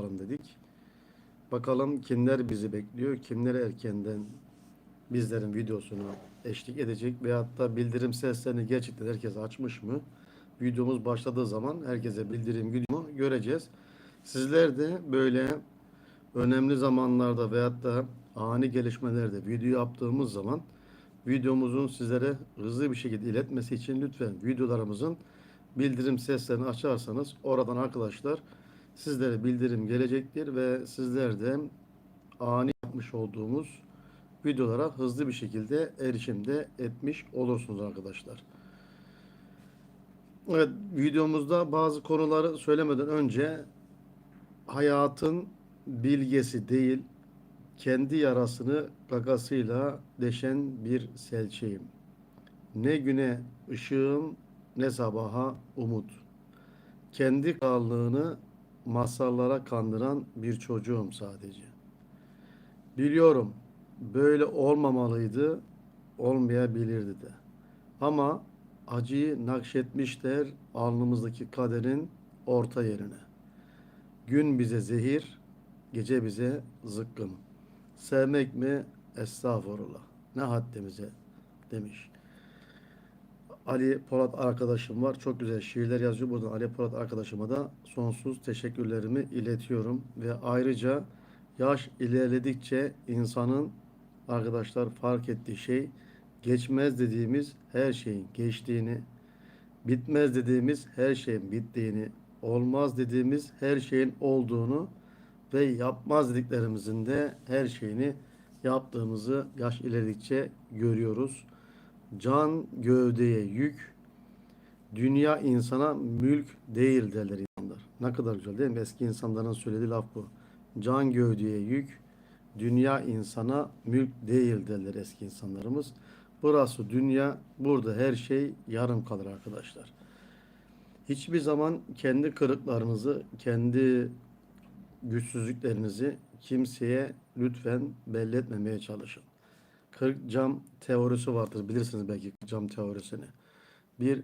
yapalım dedik. Bakalım kimler bizi bekliyor, kimler erkenden bizlerin videosunu eşlik edecek veyahut da bildirim seslerini gerçekten herkes açmış mı? Videomuz başladığı zaman herkese bildirim videomu göreceğiz. Sizler de böyle önemli zamanlarda veyahut da ani gelişmelerde video yaptığımız zaman videomuzun sizlere hızlı bir şekilde iletmesi için lütfen videolarımızın bildirim seslerini açarsanız oradan arkadaşlar sizlere bildirim gelecektir ve sizler de ani yapmış olduğumuz videolara hızlı bir şekilde erişimde etmiş olursunuz arkadaşlar. Evet videomuzda bazı konuları söylemeden önce hayatın bilgesi değil kendi yarasını gagasıyla deşen bir selçeğim. Ne güne ışığım ne sabaha umut. Kendi krallığını masallara kandıran bir çocuğum sadece. Biliyorum böyle olmamalıydı, olmayabilirdi de. Ama acıyı nakşetmişler alnımızdaki kaderin orta yerine. Gün bize zehir, gece bize zıkkım. Sevmek mi? Estağfurullah. Ne haddimize demiş. Ali Polat arkadaşım var. Çok güzel şiirler yazıyor. Buradan Ali Polat arkadaşıma da sonsuz teşekkürlerimi iletiyorum. Ve ayrıca yaş ilerledikçe insanın arkadaşlar fark ettiği şey geçmez dediğimiz her şeyin geçtiğini, bitmez dediğimiz her şeyin bittiğini, olmaz dediğimiz her şeyin olduğunu ve yapmaz dediklerimizin de her şeyini yaptığımızı yaş ilerledikçe görüyoruz. Can gövdeye yük, dünya insana mülk değil derler insanlar. Ne kadar güzel değil mi? Eski insanların söylediği laf bu. Can gövdeye yük, dünya insana mülk değil derler eski insanlarımız. Burası dünya, burada her şey yarım kalır arkadaşlar. Hiçbir zaman kendi kırıklarınızı, kendi güçsüzlüklerinizi kimseye lütfen belli etmemeye çalışın. Kırık cam teorisi vardır. Bilirsiniz belki cam teorisini. Bir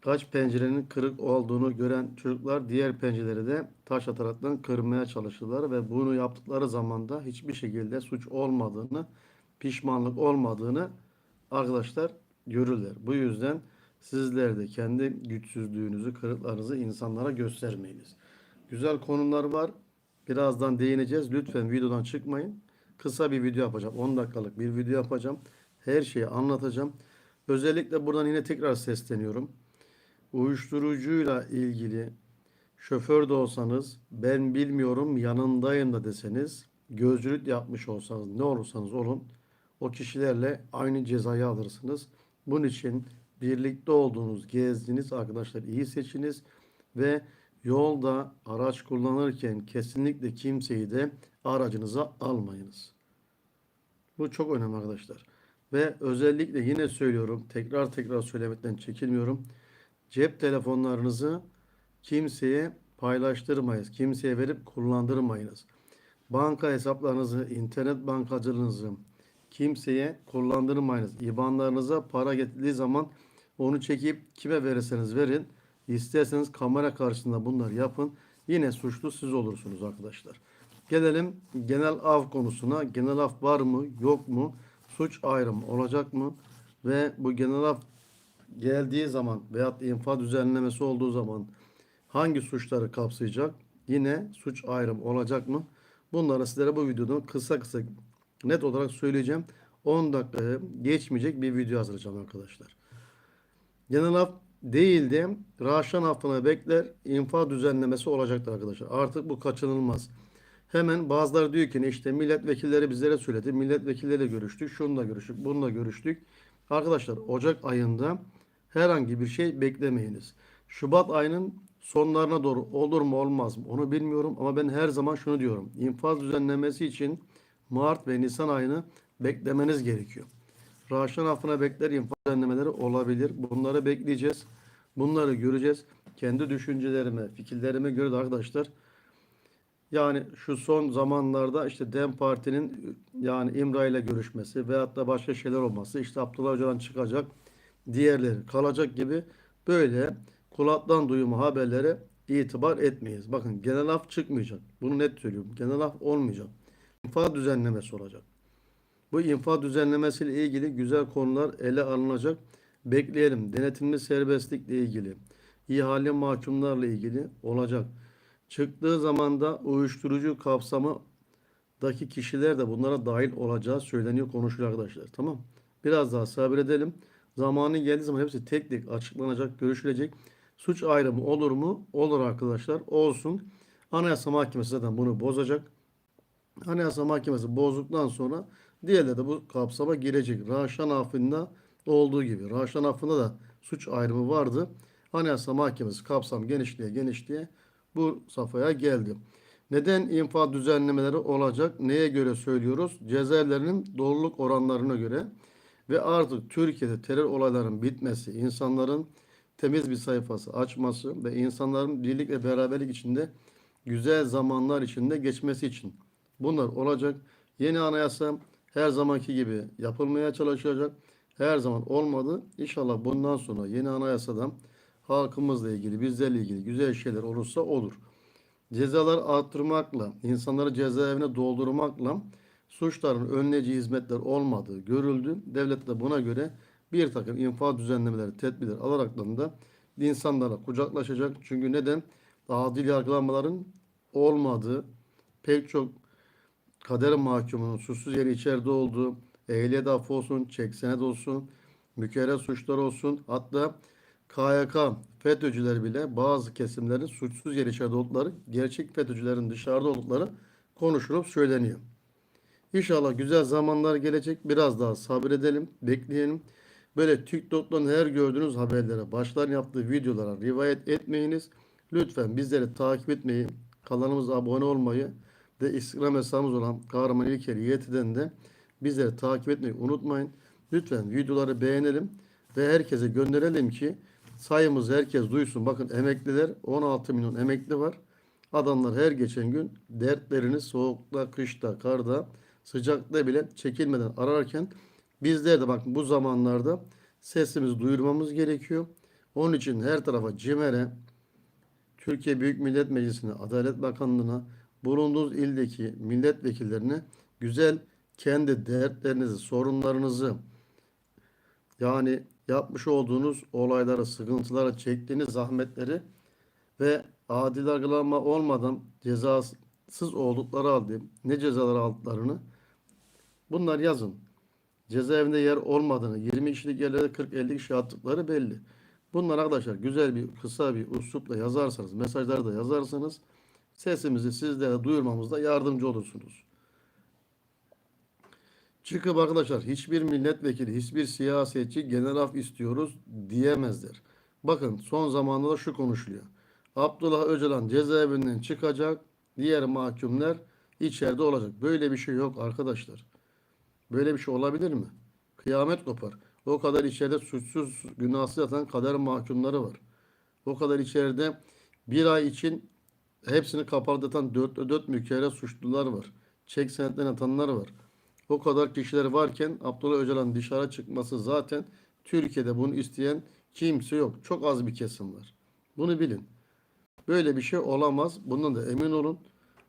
kaç pencerenin kırık olduğunu gören çocuklar diğer pencereleri de taş ataraktan kırmaya çalışırlar ve bunu yaptıkları zaman da hiçbir şekilde suç olmadığını, pişmanlık olmadığını arkadaşlar görürler. Bu yüzden sizler de kendi güçsüzlüğünüzü, kırıklarınızı insanlara göstermeyiniz. Güzel konular var. Birazdan değineceğiz. Lütfen videodan çıkmayın. Kısa bir video yapacağım. 10 dakikalık bir video yapacağım. Her şeyi anlatacağım. Özellikle buradan yine tekrar sesleniyorum. Uyuşturucuyla ilgili şoför de olsanız, ben bilmiyorum yanındayım da deseniz, gözcülük yapmış olsanız, ne olursanız olun, o kişilerle aynı cezayı alırsınız. Bunun için birlikte olduğunuz, gezdiğiniz arkadaşlar iyi seçiniz ve yolda araç kullanırken kesinlikle kimseyi de aracınıza almayınız. Bu çok önemli arkadaşlar. Ve özellikle yine söylüyorum, tekrar tekrar söylemekten çekinmiyorum. Cep telefonlarınızı kimseye paylaştırmayız. Kimseye verip kullandırmayınız. Banka hesaplarınızı, internet bankacılığınızı kimseye kullandırmayınız. İbanlarınıza para getirdiği zaman onu çekip kime verirseniz verin. İsterseniz kamera karşısında bunları yapın. Yine suçlu siz olursunuz arkadaşlar. Gelelim genel av konusuna. Genel af var mı yok mu? Suç ayrımı olacak mı? Ve bu genel af geldiği zaman veyahut infaz düzenlemesi olduğu zaman hangi suçları kapsayacak? Yine suç ayrımı olacak mı? Bunları sizlere bu videoda kısa kısa net olarak söyleyeceğim. 10 dakika geçmeyecek bir video hazırlayacağım arkadaşlar. Genel af değil de raşan affına bekler infaz düzenlemesi olacaktır arkadaşlar. Artık bu kaçınılmaz. Hemen bazıları diyor ki işte milletvekilleri bizlere söyledi. Milletvekilleriyle görüştük. Şununla görüştük. Bununla görüştük. Arkadaşlar Ocak ayında herhangi bir şey beklemeyiniz. Şubat ayının sonlarına doğru olur mu olmaz mı onu bilmiyorum ama ben her zaman şunu diyorum. İnfaz düzenlemesi için Mart ve Nisan ayını beklemeniz gerekiyor. Raşan affına bekler infaz düzenlemeleri olabilir. Bunları bekleyeceğiz. Bunları göreceğiz. Kendi düşüncelerime, fikirlerime göre de arkadaşlar yani şu son zamanlarda işte DEM Parti'nin yani İmra ile görüşmesi veyahut da başka şeyler olması işte Abdullah Öcalan çıkacak diğerleri kalacak gibi böyle kulaktan duyuma haberleri itibar etmeyiz. Bakın genel af çıkmayacak. Bunu net söylüyorum. Genel af olmayacak. İnfa düzenlemesi olacak. Bu infa düzenlemesiyle ilgili güzel konular ele alınacak. Bekleyelim. Denetimli serbestlikle ilgili, ihale mahkumlarla ilgili olacak. Çıktığı zaman da uyuşturucu kapsamındaki kişiler de bunlara dahil olacağı söyleniyor, konuşuluyor arkadaşlar. Tamam. Biraz daha sabredelim. Zamanı geldiği zaman hepsi tek tek açıklanacak, görüşülecek. Suç ayrımı olur mu? Olur arkadaşlar. Olsun. Anayasa Mahkemesi zaten bunu bozacak. Anayasa Mahkemesi bozduktan sonra diğerleri de bu kapsama girecek. Raşan affında olduğu gibi. Raşan affında da suç ayrımı vardı. Anayasa Mahkemesi kapsam genişliğe genişliğe bu safhaya geldi. Neden infaz düzenlemeleri olacak? Neye göre söylüyoruz? Cezaevlerinin doluluk oranlarına göre ve artık Türkiye'de terör olaylarının bitmesi, insanların temiz bir sayfası açması ve insanların birlik ve beraberlik içinde güzel zamanlar içinde geçmesi için bunlar olacak. Yeni anayasa her zamanki gibi yapılmaya çalışacak. Her zaman olmadı. İnşallah bundan sonra yeni anayasadan halkımızla ilgili, bizlerle ilgili güzel şeyler olursa olur. Cezalar arttırmakla, insanları cezaevine doldurmakla suçların önleyeceği hizmetler olmadığı görüldü. Devlet de buna göre bir takım infaz düzenlemeleri, tedbirler alaraktan da insanlara kucaklaşacak. Çünkü neden? Adil yargılamaların olmadığı, pek çok kader mahkumunun suçsuz yere içeride olduğu, ehliyet affı olsun, çek senet olsun, mükerrer suçlar olsun, hatta KYK FETÖ'cüler bile bazı kesimlerin suçsuz yere içeride oldukları, gerçek FETÖ'cülerin dışarıda oldukları konuşulup söyleniyor. İnşallah güzel zamanlar gelecek. Biraz daha sabredelim, bekleyelim. Böyle TikTok'tan her gördüğünüz haberlere, başların yaptığı videolara rivayet etmeyiniz. Lütfen bizleri takip etmeyi, kanalımıza abone olmayı ve Instagram hesabımız olan Kahraman İlker YT'den de bizleri takip etmeyi unutmayın. Lütfen videoları beğenelim ve herkese gönderelim ki sayımız herkes duysun. Bakın emekliler 16 milyon emekli var. Adamlar her geçen gün dertlerini soğukta, kışta, karda, sıcakta bile çekilmeden ararken bizler de bakın bu zamanlarda sesimizi duyurmamız gerekiyor. Onun için her tarafa CİMER'e, Türkiye Büyük Millet Meclisi'ne, Adalet Bakanlığı'na, bulunduğunuz ildeki milletvekillerine güzel kendi dertlerinizi, sorunlarınızı yani yapmış olduğunuz olayları, sıkıntıları, çektiğiniz zahmetleri ve adil yargılama olmadan cezasız oldukları halde ne cezalar aldıklarını bunlar yazın. Cezaevinde yer olmadığını, 20 kişilik yerlerde 40-50 kişi attıkları belli. Bunlar arkadaşlar güzel bir, kısa bir üslupla yazarsanız, mesajları da yazarsanız sesimizi sizlere duyurmamızda yardımcı olursunuz. Çıkıp arkadaşlar hiçbir milletvekili, hiçbir siyasetçi genel af istiyoruz diyemezler. Bakın son zamanda da şu konuşuluyor. Abdullah Öcalan cezaevinden çıkacak, diğer mahkumlar içeride olacak. Böyle bir şey yok arkadaşlar. Böyle bir şey olabilir mi? Kıyamet kopar. O kadar içeride suçsuz, günahsız yatan kader mahkumları var. O kadar içeride bir ay için hepsini kapardatan 4 4 mükerrer suçlular var. Çek senetlerini atanlar var. O kadar kişiler varken Abdullah Öcalan dışarı çıkması zaten Türkiye'de bunu isteyen kimse yok. Çok az bir kesim var. Bunu bilin. Böyle bir şey olamaz. Bundan da emin olun.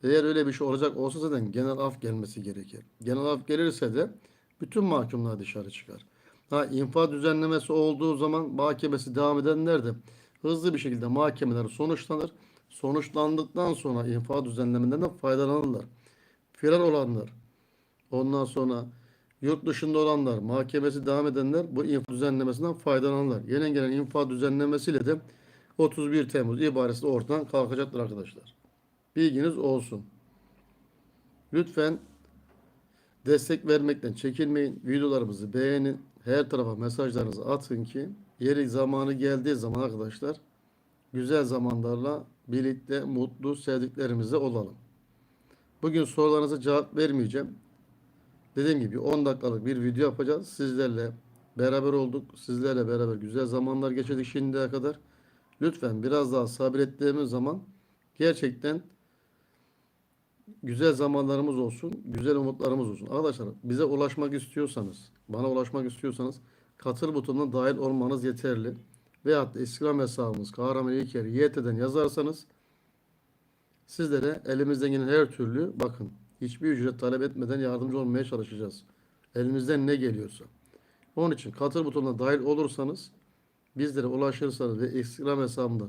Eğer öyle bir şey olacak olsa zaten genel af gelmesi gerekir. Genel af gelirse de bütün mahkumlar dışarı çıkar. Ha infaz düzenlemesi olduğu zaman mahkemesi devam edenler de hızlı bir şekilde mahkemeler sonuçlanır. Sonuçlandıktan sonra infaz düzenlemelerinden faydalanırlar. Firar olanlar, ondan sonra yurt dışında olanlar, mahkemesi devam edenler bu infaz düzenlemesinden faydalanırlar. Yeni gelen infaz düzenlemesiyle de 31 Temmuz ibaresi ortadan kalkacaktır arkadaşlar. Bilginiz olsun. Lütfen destek vermekten çekinmeyin. Videolarımızı beğenin. Her tarafa mesajlarınızı atın ki yeri zamanı geldiği zaman arkadaşlar güzel zamanlarla birlikte mutlu sevdiklerimizle olalım. Bugün sorularınıza cevap vermeyeceğim. Dediğim gibi 10 dakikalık bir video yapacağız. Sizlerle beraber olduk. Sizlerle beraber güzel zamanlar geçirdik şimdiye kadar. Lütfen biraz daha sabrettiğimiz zaman gerçekten güzel zamanlarımız olsun, güzel umutlarımız olsun. Arkadaşlar bize ulaşmak istiyorsanız, bana ulaşmak istiyorsanız katıl butonuna dahil olmanız yeterli. veyahut da Instagram hesabımız Kahraman İlker YT'den yazarsanız sizlere elimizden gelen her türlü bakın hiçbir ücret talep etmeden yardımcı olmaya çalışacağız. Elimizden ne geliyorsa. Onun için katıl butonuna dahil olursanız bizlere ulaşırsanız ve Instagram hesabımda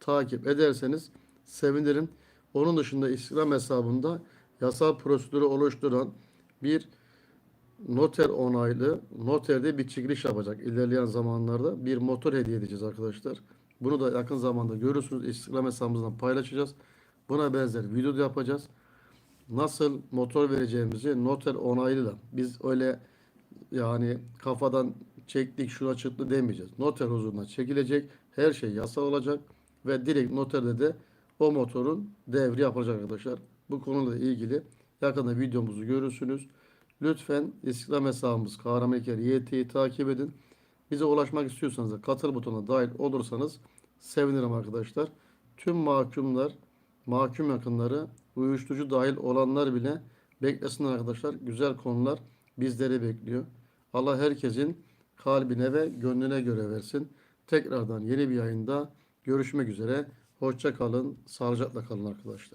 takip ederseniz sevinirim. Onun dışında Instagram hesabında yasal prosedürü oluşturan bir noter onaylı noterde bir çekiliş yapacak ilerleyen zamanlarda bir motor hediye edeceğiz arkadaşlar. Bunu da yakın zamanda görürsünüz. Instagram hesabımızdan paylaşacağız. Buna benzer video yapacağız. Nasıl motor vereceğimizi noter onaylıyla biz öyle yani kafadan çektik şuna çıktı demeyeceğiz. Noter huzuruna çekilecek. Her şey yasal olacak ve direkt noterde de o motorun devri yapılacak arkadaşlar. Bu konuyla ilgili yakında videomuzu görürsünüz. Lütfen Instagram hesabımız Kahraman İlker YT'yi takip edin. Bize ulaşmak istiyorsanız da katıl butonuna dahil olursanız sevinirim arkadaşlar. Tüm mahkumlar, mahkum yakınları, uyuşturucu dahil olanlar bile beklesin arkadaşlar. Güzel konular bizleri bekliyor. Allah herkesin kalbine ve gönlüne göre versin. Tekrardan yeni bir yayında görüşmek üzere. Hoşça kalın, sağlıcakla kalın arkadaşlar.